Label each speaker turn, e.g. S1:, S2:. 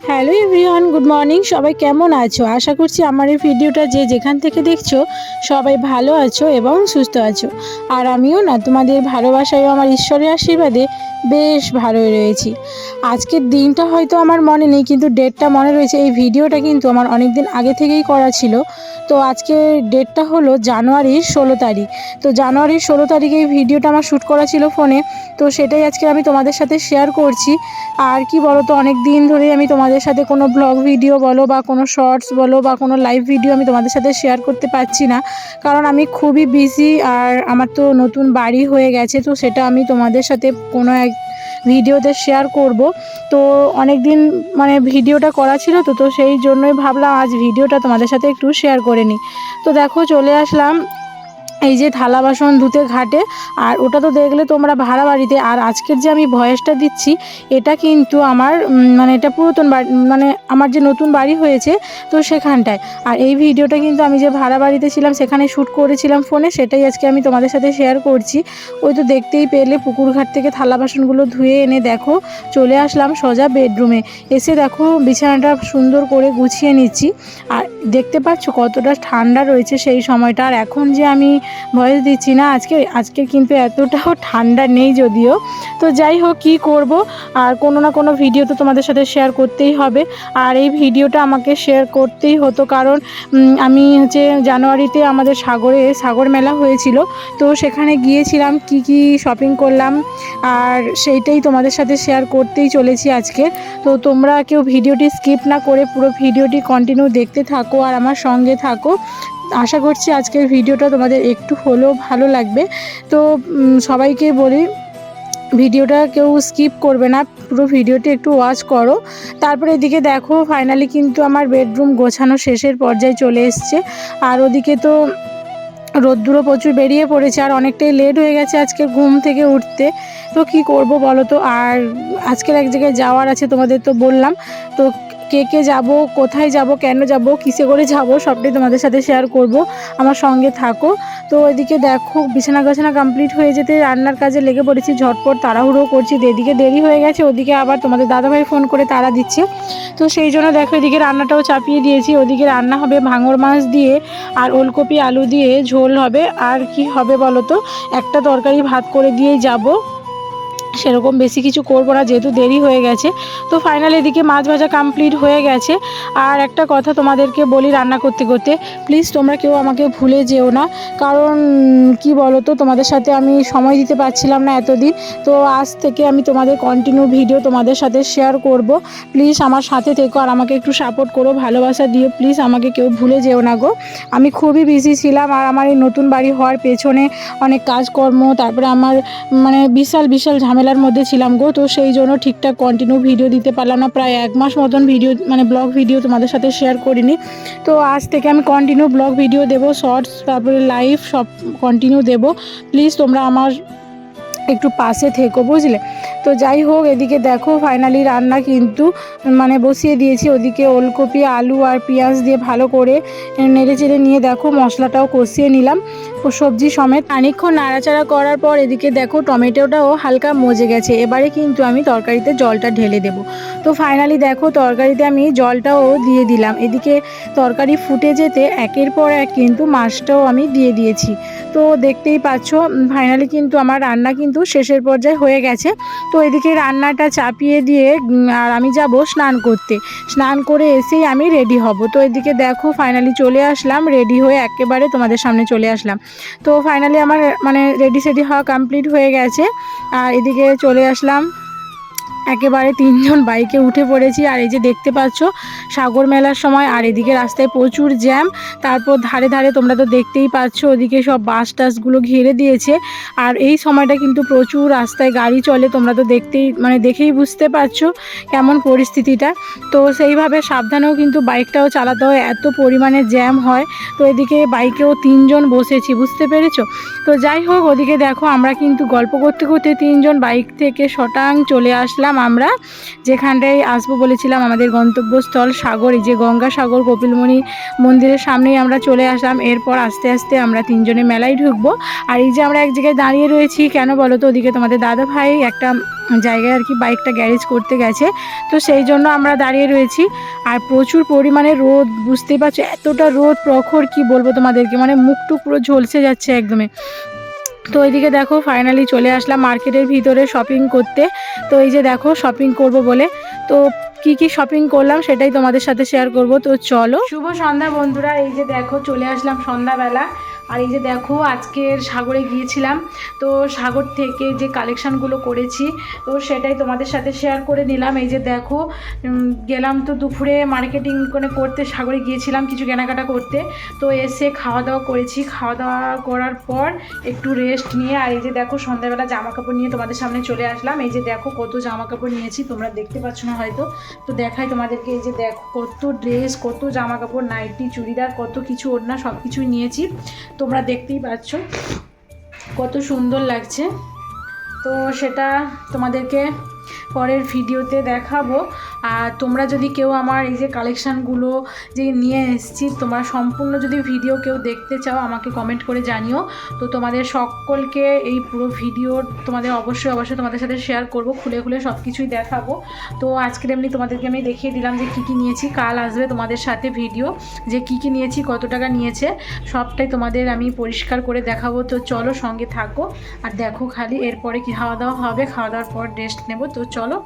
S1: Hello everyone, good morning. সবাই কেমন আছো? আশা করছি আমার এই ভিডিওটা যে যেখান থেকে দেখছ, সবাই ভালো আছো এবং সুস্থ আছো। আর আমিও না, তোমাদের ভালোবাসায় আমার ঈশ্বরের আশীর্বাদে বেশ ভালোই রয়েছি। আজকের দিনটা হয়তো আমার মনে নেই, কিন্তু ডেটটা মনে রয়েছে। এই ভিডিওটা কিন্তু আমার অনেক দিন আগে থেকেই করা ছিল। তো আজকে ডেটটা হলো জানুয়ারির ষোলো তারিখ। তো জানুয়ারির ষোলো তারিখে এই ভিডিওটা আমার শ্যুট করা ছিল ফোনে। তো সেটাই আজকে আমি তোমাদের সাথে শেয়ার করছি। আর কি বলো তো অনেক দিন ধরেই আমি তোমাদের সাথে কোনো ব্লগ ভিডিও বলো বা কোনো শর্টস বলো বা কোনো লাইভ ভিডিও আমি তোমাদের সাথে শেয়ার করতে পারছি না। কারণ আমি খুবই বিজি আর আমার তো নতুন বাড়ি হয়ে গেছে, তো সেটা আমি তোমাদের সাথে কোনো এক ভিডিওতে শেয়ার করব। তো অনেক দিন মানে ভিডিওটা করা ছিল তো তো সেই জন্যই ভাবলাম আজ ভিডিওটা তোমাদের সাথে একটু শেয়ার করে নিই। তো দেখো চলে আসলাম। এই যে থালা বাসন ধুতে ঘাটে, আর ওটা তো দেখলে তোমরা ভাড়া বাড়িতে। আর আজকের যে আমি ভয়েসটা দিচ্ছি, এটা কিন্তু আমার মানে এটা পুরাতন বাড়ি মানে আমার যে নতুন বাড়ি হয়েছে, তো সেখানটায়। আর এই ভিডিওটা কিন্তু আমি যে ভাড়া বাড়িতে ছিলাম, সেখানে শ্যুট করেছিলাম ফোনে, সেটাই আজকে আমি তোমাদের সাথে শেয়ার করছি। ওই তো দেখতেই পেলে পুকুর ঘাট থেকে থালা বাসনগুলো ধুয়ে এনে দেখো, চলে আসলাম সোজা বেডরুমে এসে দেখো বিছানাটা সুন্দর করে গুছিয়ে নিচ্ছি। আর দেখতে পাচ্ছ কতটা ঠান্ডা রয়েছে সেই সময়টা। আর এখন যে আমি ভয়েস দিচ্ছি না। আজকে আজকে কিন্তু এতটাও ঠান্ডা নেই যদিও। তো যাই হোক, কী করব? আর কোনো না কোনো ভিডিও তো তোমাদের সাথে শেয়ার করতেই হবে। আর এই ভিডিওটা আমাকে শেয়ার করতেই হতো কারণ আমি হচ্ছে জানুয়ারিতে আমাদের সাগরে, সাগর মেলা হয়েছিল। তো সেখানে গিয়েছিলাম, কি কি শপিং করলাম। আর সেইটাই তোমাদের সাথে শেয়ার করতেই চলেছি আজকে। তো তোমরা কেউ ভিডিওটি স্কিপ না করে পুরো ভিডিওটি কন্টিনিউ দেখতে থাকো আর আমার সঙ্গে থাকো। আশা করছি আজকের ভিডিওটা তোমাদের একটু হলেও ভালো লাগবে। তো সবাইকে বলি, ভিডিওটা কেউ স্কিপ করবে না, পুরো ভিডিওটি একটু ওয়াচ করো। তারপরে এদিকে দেখো ফাইনালি কিন্তু আমার বেডরুম গোছানো শেষের পর্যায়ে চলে এসছে। আর ওদিকে তো রোদ্দুরও প্রচুর বেরিয়ে পড়েছে, আর অনেকটাই লেট হয়ে গেছে আজকে ঘুম থেকে উঠতে। তো কি করব বলো তো? আর আজকের এক জায়গায় যাওয়ার আছে তোমাদের তো বললাম। তো কে কে যাব, কোথায় যাব, কেন যাব, কিসে করে যাব, সবটাই তোমাদের সাথে শেয়ার করব। আমার সঙ্গে থাকো। তো এদিকে দেখো, বিছানা গাছানা কমপ্লিট হয়ে যেতে রান্নার কাজে লেগে পড়েছি, ঝটপট তাড়াহুড়ো করছি এদিকে দেরি হয়ে গেছে ওদিকে আবার তোমাদের দাদাভাই ফোন করে তাড়া দিচ্ছে। তো সেই জন্য দেখো এদিকে রান্নাটাও চাপিয়ে দিয়েছি, ওদিকে রান্না হবে ভাঙর মাছ দিয়ে আর ওলকপি আলু দিয়ে ঝোল হবে। আর কি হবে বলো তো? একটা তরকারি ভাত করে দিয়েই যাব। সেরকম বেশি কিছু করব না, যেহেতু দেরি হয়ে গেছে। তো ফাইনাল এদিকে মাছ ভাজা কমপ্লিট হয়ে গেছে। আর একটা কথা তোমাদেরকে বলি রান্না করতে করতে প্লিজ তোমরা কেউ আমাকে ভুলে যেও না। কারণ, কি বলো তো তোমাদের সাথে আমি সময় দিতে পারছিলাম না এতদিন। তো আজ থেকে আমি তোমাদের কন্টিনিউ ভিডিও তোমাদের সাথে শেয়ার করব। প্লিজ আমার সাথে থেকো আর আমাকে একটু সাপোর্ট করো, ভালোবাসা দিও। প্লিজ আমাকে কেউ ভুলে যেও না গো। আমি খুবই বিজি ছিলাম আর আমার এই নতুন বাড়ি হওয়ার পেছনে অনেক কাজকর্ম, তারপরে আমার মানে বিশাল বিশাল ঝামেলার মধ্যে ছিলাম গো, তো সেই জন্য ঠিকঠাক কন্টিনিউ ভিডিও দিতে পারলাম না। প্রায় এক মাস মতন ভিডিও মানে ব্লগ ভিডিও তোমাদের সাথে শেয়ার করিনি। তো আজ থেকে আমি কন্টিনিউ ব্লগ ভিডিও দেব শর্টস তারপরে লাইভ সব কন্টিনিউ দেব। প্লিজ তোমরা আমার একটু পাশে থেকো, বুঝলে? তো যাই হোক, এদিকে দেখো ফাইনালি রান্না কিন্তু মানে বসিয়ে দিয়েছি। ওদিকে ওলকপি, আলু আর পেঁয়াজ দিয়ে ভালো করে নেড়ে চেড়ে নিয়ে দেখো, মশলাটাও কষিয়ে নিলাম। ও সবজি সমেত খানিকক্ষণ নাড়াচাড়া করার পর এদিকে দেখো, টমেটোটাও হালকা মজে গেছে। এবারে কিন্তু আমি তরকারিতে জলটা ঢেলে দেবো। তো ফাইনালি দেখো, তরকারিতে আমি জলটাও দিয়ে দিলাম। এদিকে তরকারি ফুটে যেতে একের পর এক কিন্তু মাছটাও আমি দিয়ে দিয়েছি। তো দেখতেই পাচ্ছ ফাইনালি কিন্তু আমার রান্না কিন্তু শেষের পর্যায়ে হয়ে গেছে। তো এদিকে রান্নাটা চাপিয়ে দিয়ে আর আমি যাব স্নান করতে। স্নান করে এসেই আমি রেডি হব। তো এদিকে দেখো ফাইনালি চলে আসলাম রেডি হয়ে একেবারে তোমাদের সামনে চলে আসলাম। তো ফাইনালি আমার মানে রেডি সেডি হওয়া কমপ্লিট হয়ে গেছে। আর এদিকে চলে আসলাম একেবারে তিনজন বাইকে উঠে পড়েছি। আর এই যে দেখতে পাচ্ছ, সাগর মেলার সময় আর এদিকে রাস্তায় প্রচুর জ্যাম। তারপর ধারে ধারে তোমরা তো দেখতেই পাচ্ছ, ওদিকে সব বাস টাসগুলো ঘিরে দিয়েছে। আর এই সময়টা কিন্তু প্রচুর রাস্তায় গাড়ি চলে, তোমরা তো দেখতেই মানে দেখেই বুঝতে পারছ কেমন পরিস্থিতিটা। তো সেইভাবে সাবধানেও কিন্তু বাইকটাও চালাতে হয়, এত পরিমাণে জ্যাম হয়। তো এদিকে বাইকেও তিনজন বসেছি, বুঝতে পেরেছ? তো যাই হোক, ওদিকে দেখো, আমরা কিন্তু গল্প করতে করতে তিনজন বাইক থেকে শটাং চলে আসলাম। আমরা, যেখানটায় আসব বলেছিলাম আমাদের গন্তব্যস্থল সাগর, এই যে গঙ্গা সাগর কপিলমণি মন্দিরের সামনেই আমরা চলে আসলাম। এরপর আস্তে আস্তে আমরা তিনজনে মেলায় ঢুকবো। আর এই যে আমরা এক জায়গায় দাঁড়িয়ে রয়েছি, কেন বলো তো? ওদিকে তোমাদের দাদা ভাই একটা জায়গায় আর কি বাইকটা গ্যারেজ করতে গেছে। তো সেই জন্য আমরা দাঁড়িয়ে রয়েছি। আর প্রচুর পরিমাণে রোদ, বুঝতেই পারছ? এতটা রোদ, প্রখর, কি বলব তোমাদেরকে? মানে মুখটুক পুরো ঝলসে যাচ্ছে একদমই তো এইদিকে দেখো ফাইনালি চলে আসলাম মার্কেটের ভিতরে শপিং করতে। তো এই যে দেখো শপিং করব বলে। তো কি কি শপিং করলাম সেটাই তোমাদের সাথে শেয়ার করব। তো চলো। শুভ সন্ধ্যা বন্ধুরা, এই যে দেখো চলে আসলাম সন্ধ্যাবেলা। আর এই যে দেখো, আজকের সাগরে গিয়েছিলাম, তো সাগর থেকে যে কালেকশানগুলো করেছি, তো সেটাই তোমাদের সাথে শেয়ার করে নিলাম। এই যে দেখো গেলাম তো দুপুরে মার্কেটিং করে করতে, সাগরে গিয়েছিলাম কিছু কেনাকাটা করতে, তো এসে খাওয়া দাওয়া করেছি। খাওয়া দাওয়া করার পর একটু রেস্ট নিয়ে, আর এই যে দেখো, সন্ধ্যাবেলা জামা কাপড় নিয়ে তোমাদের সামনে চলে আসলাম। এই যে দেখো, কত জামা কাপড় নিয়েছি, তোমরা দেখতে পাচ্ছ না হয়তো। তো দেখাই তোমাদেরকে, এই যে দেখো, কত ড্রেস কত জামা কাপড় নাইটি চুড়িদার, কত কিছু, ওড়না সব কিছুই নিয়েছি। তোমরা দেখতেই পাচ্ছ। কত সুন্দর লাগছে। তো সেটা তোমাদেরকে পরের ভিডিওতে দেখাবো। আর তোমরা যদি কেউ আমার এই যে কালেকশানগুলো যে নিয়ে এসেছি, তোমরা সম্পূর্ণ যদি ভিডিও কেউ দেখতে চাও, আমাকে কমেন্ট করে জানিও। তো তোমাদের সকলকে এই পুরো ভিডিও তোমাদের অবশ্যই অবশ্যই তোমাদের সাথে শেয়ার করব, খুলে খুলে সব কিছুই দেখাবো। তো আজকের এমনি তোমাদেরকে আমি দেখিয়ে দিলাম যে কী কী নিয়েছি, কাল আসবে তোমাদের সাথে ভিডিও যে কী কী নিয়েছি, কত টাকা নিয়েছে, সবটাই তোমাদের আমি পরিষ্কার করে দেখাবো। তো চলো সঙ্গে থাকো। আর দেখো খালি, এরপরে কি খাওয়া দাওয়া হবে? খাওয়া দাওয়ার পর রেস্ট নেব। তো চলো